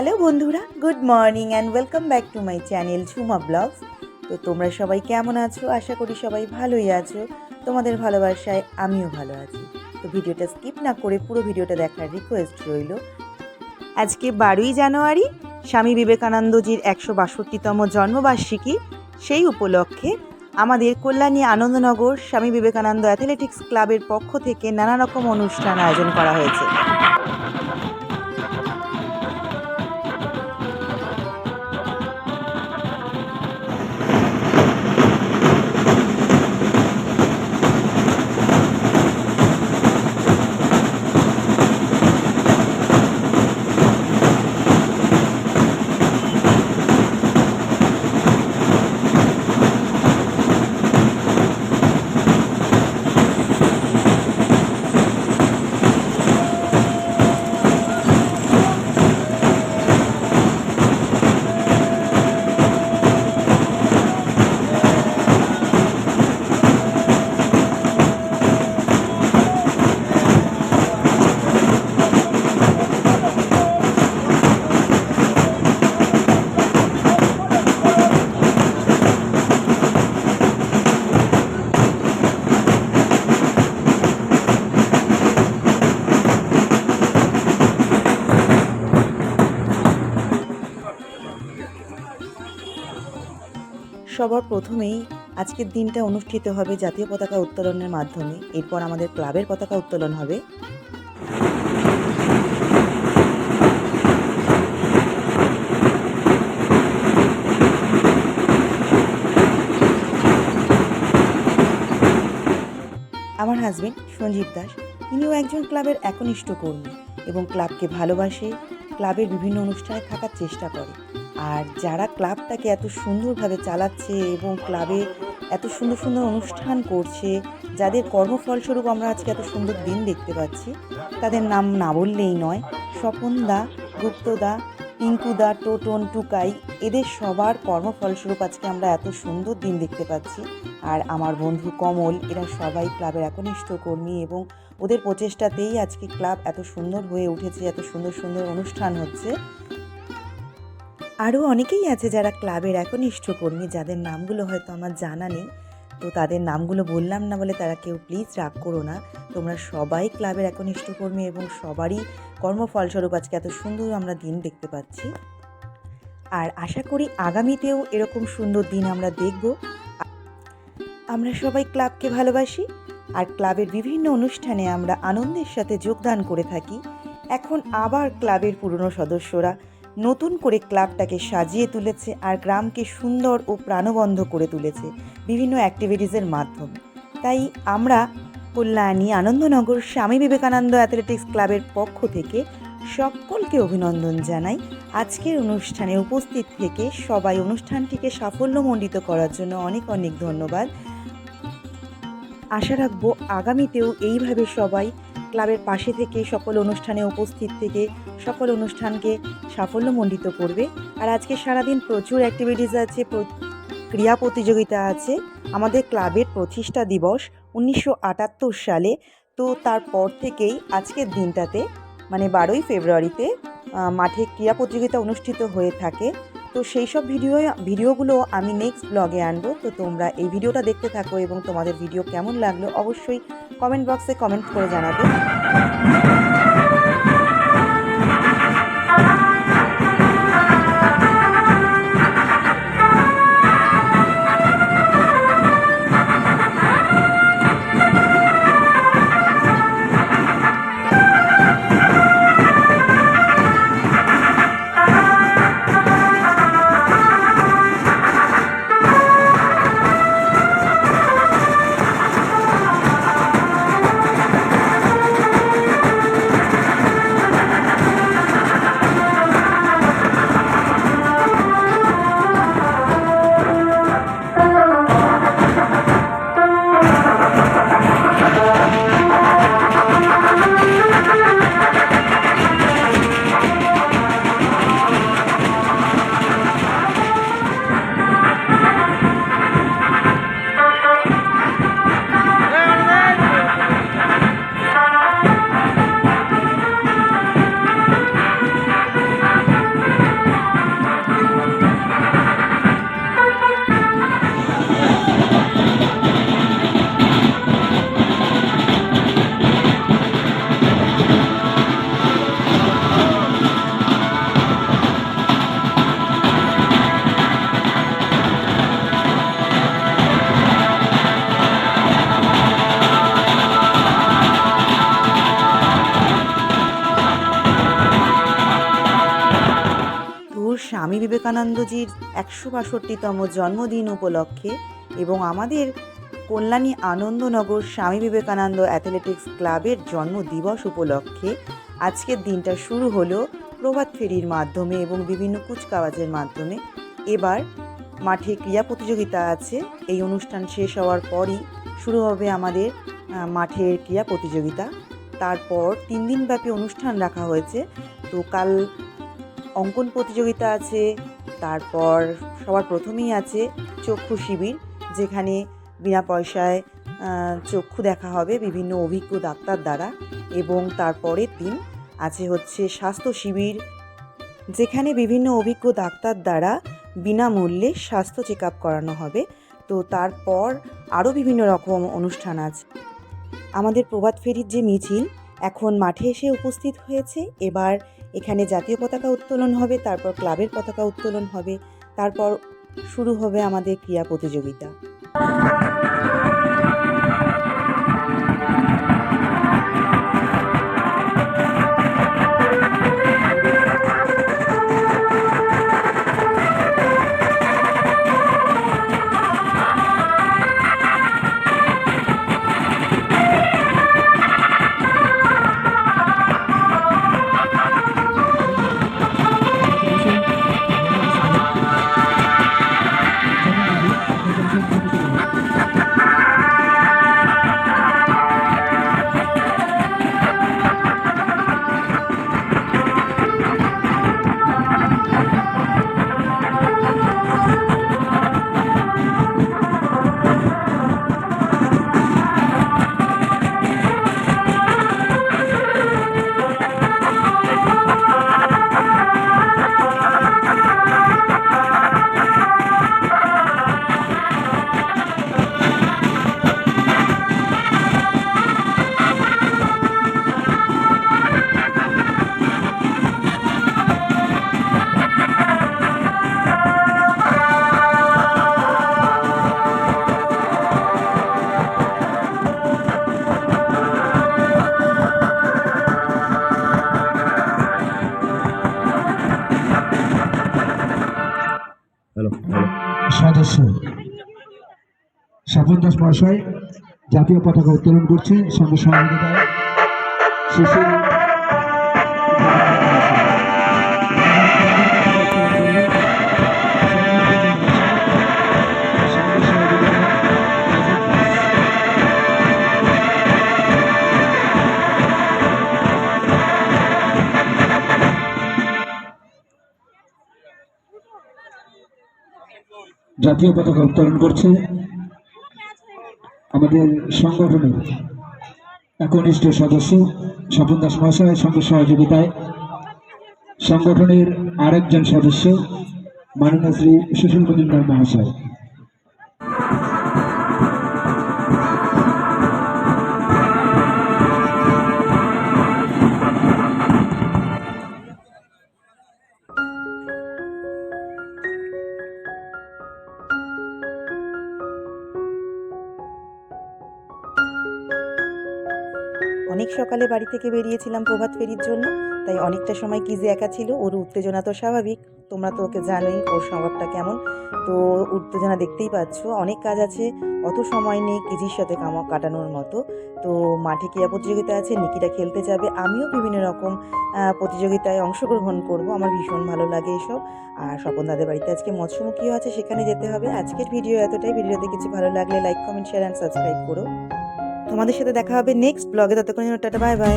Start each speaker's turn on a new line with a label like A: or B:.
A: Hello বন্ধুরা, good morning and welcome back to my channel Jhuma vlogs তো তোমরা সবাই কেমন আছো? আশা করি সবাই ভালোই আছো। তোমাদের ভালোবাসায় আমিও ভালো আছি। তো ভিডিওটা স্কিপ না করে পুরো ভিডিওটা দেখার রিকোয়েস্ট রইল। আজকে বারোই জানুয়ারি, স্বামী বিবেকানন্দজির একশো বাষট্টিতম জন্মবার্ষিকী। সেই উপলক্ষে আমাদের কল্যাণী আনন্দনগর স্বামী বিবেকানন্দ অ্যাথলেটিক্স ক্লাবের পক্ষ থেকে নানা রকম অনুষ্ঠান আয়োজন করা হয়েছে। সবার প্রথমেই আজকের দিনটা অনুষ্ঠিত হবে জাতীয় পতাকা উত্তোলনের মাধ্যমে। এরপর আমাদের ক্লাবের পতাকা উত্তোলন হবে। আমার হাজবেন্ড সঞ্জীব দাস। তিনিও একজন ক্লাবের একনিষ্ঠ কর্মী এবং ক্লাবকে ভালোবাসে, ক্লাবের বিভিন্ন অনুষ্ঠানে থাকার চেষ্টা করে। আর যারা ক্লাবটাকে এত সুন্দরভাবে চালাচ্ছে এবং ক্লাবে এত সুন্দর সুন্দর অনুষ্ঠান করছে, যাদের কর্মফলস্বরূপ আমরা আজকে এত সুন্দর দিন দেখতে পাচ্ছি, তাদের নাম না বললেই নয় স্বপন দা গুপ্তদা পিঙ্কুদা টোটন, টুকাই, এদের সবার কর্মফলস্বরূপ আজকে আমরা এত সুন্দর দিন দেখতে পাচ্ছি। আর আমার বন্ধু কমল, এরা সবাই ক্লাবের একনিষ্ঠ কর্মী এবং ওদের প্রচেষ্টাতেই আজকে ক্লাব এত সুন্দর হয়ে উঠেছে, এত সুন্দর সুন্দর অনুষ্ঠান হচ্ছে। আরও অনেকেই আছে যারা ক্লাবের একনিষ্ঠ কর্মী যাদের নামগুলো হয়তো আমার জানা নেই। তো তাদের নামগুলো বললাম না বলে তারা কেউ প্লিজ রাগ করো না। তোমরা সবাই ক্লাবের একনিষ্ঠ কর্মী এবং সবারই কর্মফলস্বরূপ আজকে এত সুন্দর আমরা দিন দেখতে পাচ্ছি। আর আশা করি আগামীতেও এরকম সুন্দর দিন আমরা দেখব। আমরা সবাই ক্লাবকে ভালোবাসি আর ক্লাবের বিভিন্ন অনুষ্ঠানে আমরা আনন্দের সাথে যোগদান করে থাকি। এখন আবার ক্লাবের পুরনো সদস্যরা নতুন করে ক্লাবটাকে সাজিয়ে তুলেছে আর গ্রামকে সুন্দর ও প্রাণবন্ধ করে তুলেছে বিভিন্ন অ্যাক্টিভিটিসের মাধ্যমে। তাই আমরা কল্যাণী আনন্দনগর স্বামী বিবেকানন্দ অ্যাথলেটিক্স ক্লাবের পক্ষ থেকে সকলকে অভিনন্দন জানাই। আজকের অনুষ্ঠানে উপস্থিত থেকে সবাই অনুষ্ঠানটিকে সাফল্যমণ্ডিত করার জন্য অনেক অনেক ধন্যবাদ। আশা রাখব আগামীতেও এইভাবে সবাই ক্লাবের পাশে থেকে সকল অনুষ্ঠানে উপস্থিত থেকে সকল অনুষ্ঠানকে সাফল্যমণ্ডিত করবে। আর আজকে সারাদিন প্রচুর অ্যাক্টিভিটিস আছে ক্রীড়া প্রতিযোগিতা আছে। আমাদের ক্লাবের প্রতিষ্ঠা দিবস উনিশশো আটাত্তর সালে। তো তারপর থেকেই আজকের দিনটাতে মানে বারোই ফেব্রুয়ারিতে মাঠে ক্রীড়া প্রতিযোগিতা অনুষ্ঠিত হয়ে থাকে। তো সেই সব ভিডিও ভিডিওগুলো আমি নেক্সট ব্লগে আনব। তো তোমরা এই ভিডিওটা দেখতে থাকো এবং তোমাদের ভিডিও কেমন লাগল অবশ্যই কমেন্ট বক্সে কমেন্ট করে জানাবে। স্বামী বিবেকানন্দজির একশো বাষট্টিতম জন্মদিন উপলক্ষে এবং আমাদের কল্যাণী আনন্দনগর স্বামী বিবেকানন্দ অ্যাথলেটিক্স ক্লাবের জন্মদিবস উপলক্ষে আজকের দিনটা শুরু হলো প্রভাত ফেরির মাধ্যমে এবং বিভিন্ন কুচকাওয়াজের মাধ্যমে। এবার মাঠে ক্রীড়া প্রতিযোগিতা আছে, এই অনুষ্ঠান শেষ হওয়ার পরই শুরু হবে আমাদের মাঠের ক্রীড়া প্রতিযোগিতা। তারপর তিন দিনব্যাপী অনুষ্ঠান রাখা হয়েছে। তো কাল অঙ্কন প্রতিযোগিতা আছে, তারপর সবার প্রথমেই আছে চক্ষু শিবির, যেখানে বিনা পয়সায় চক্ষু দেখা হবে বিভিন্ন অভিজ্ঞ ডাক্তার দ্বারা এবং তারপরের দিন আছে হচ্ছে স্বাস্থ্য শিবির, যেখানে বিভিন্ন অভিজ্ঞ ডাক্তার দ্বারা বিনামূল্যে স্বাস্থ্য চেক আপ করানো হবে। তো তারপর আরও বিভিন্ন রকম অনুষ্ঠান আছে। আমাদের প্রভাত ফেরির যে মিছিল, এখন মাঠে এসে উপস্থিত হয়েছে। এবার এখানে জাতীয় পতাকা উত্তোলন হবে, তারপর ক্লাবের পতাকা উত্তোলন হবে, তারপর শুরু হবে আমাদের ক্রীড়া প্রতিযোগিতা।
B: মহাশয় জাতীয় পতাকা উত্তোলন করছে সঙ্গে সহযোগিতায়। শিশু জাতীয় পতাকা উত্তোলন করছে আমাদের সংগঠনের একনিষ্ঠ সদস্য স্বপন দাস মহাশয়ের সঙ্গে সহযোগিতায় সংগঠনের আরেকজন সদস্য মাননীয় শ্রী সুশীল মজুমদার মহাশয়।
A: অনেক সকালে বাড়ি থেকে বেরিয়েছিলাম প্রভাত ফেরির জন্য, তাই অনেকটা সময় কিজে একা ছিল, ওর উত্তেজনা তো স্বাভাবিক। তোমরা তো ওকে জানোই ওর স্বভাবটা কেমন। তো উত্তেজনা দেখতেই পাচ্ছ, অনেক কাজ আছে, অত সময় নেই কিজির সাথে কামা, কাটানোর মতো। তো মাঠে ক্রীড়া প্রতিযোগিতা আছে নিকিটা খেলতে যাবে, আমিও বিভিন্ন রকম প্রতিযোগিতায় অংশগ্রহণ করব, আমার ভীষণ ভালো লাগে এসব। আর স্বপন দাদের বাড়িতে আজকে মৎস্যমুখীও আছে, সেখানে যেতে হবে। আজকের ভিডিও এতটাই, ভিডিওতে কিছু ভালো লাগলে like comment share and subscribe করো। তোমাদের সাথে দেখা হবে নেক্সট ব্লগে ততক্ষণ টাটা বাই বাই